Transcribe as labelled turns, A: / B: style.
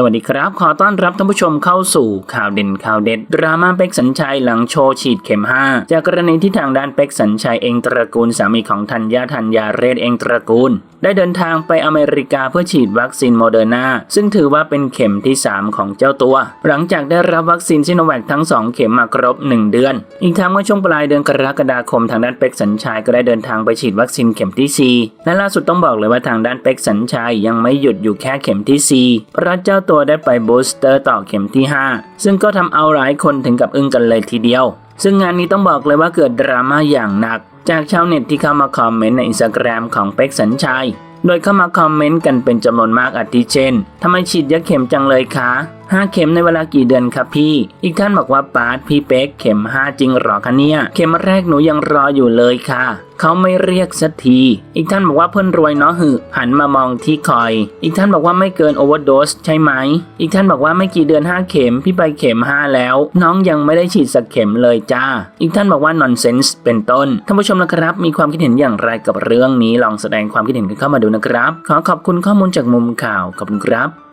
A: สวัสดีครับ ขอต้อนรับท่านผู้ชมเข้าสู่ข่าวเด่นข่าวเด็ด ดราม่าเป็กสัญชัยหลังโชว์ฉีดเข็ม 5 จากกรณีที่ทางด้านเป็กสัญชัยเองตระกูลสามีของธัญญาธัญญาเรศเองตระกูล ได้เดินทางไปอเมริกาเพื่อฉีดวัคซีนโมเดอร์นาซึ่งถือว่าเป็นเข็มที่ 3 ของเจ้าตัว หลังจากได้รับวัคซีนซิโนแวคทั้ง 2 เข็มมาครบ 1 เดือน อีกทั้งเมื่อช่วงปลายเดือนกรกฎาคมทางด้านเป็กสัญชัยก็ได้เดินทางไปฉีดวัคซีนเข็มที่4และล่าสุดต้องบอกเลยว่าทางด้านเป็กสัญชัยยังไม่หยุดอยู่แค่เข็มที่4เพราะเจ้าตัวได้ไปบูสเตอร์ต่อเข็มที่ 5 ซึ่งก็ทำเอาหลายคนถึงกับอึ้งกันเลยทีเดียว ซึ่งงานนี้ต้องบอกเลยว่าเกิดดราม่าอย่างหนัก จากชาวเน็ตที่เข้ามาคอมเมนต์ในอินสตาแกรมของเป็กสัญชัย โดยเข้ามาคอมเมนต์กันเป็นจำนวนมากอาทิเช่นทำไมฉีดยาเข็มจังเลยคะ ห้าเข็มในเวลากี่เดือนครับพี่ อีกท่านบอกว่าปาร์ตพี่เป๊กเข็มห้าจริงหรอคะเนี่ย เข็มแรกหนูยังรออยู่เลยค่ะเขาไม่เรียกสักที อีกท่านบอกว่าเพื่อนรวยเนาะหือหันมามองที่คอย อีกท่านบอกว่าไม่เกินโอเวอร์โดสใช่ไหม อีกท่านบอกว่าไม่กี่เดือนห้าเข็ม พี่ไปเข็มห้าแล้ว น้องยังไม่ได้ฉีดสักเข็มเลยจ้า อีกท่านบอกว่านอนเซนส์เป็นต้น ท่านผู้ชมนะครับ มีความคิดเห็นอย่างไรกับเรื่องนี้ ลองแสดงความคิดเห็นกันเข้ามาดูนะครับ ขอขอบคุณข้อมูลจากมุมข่าวขอบคุณครับ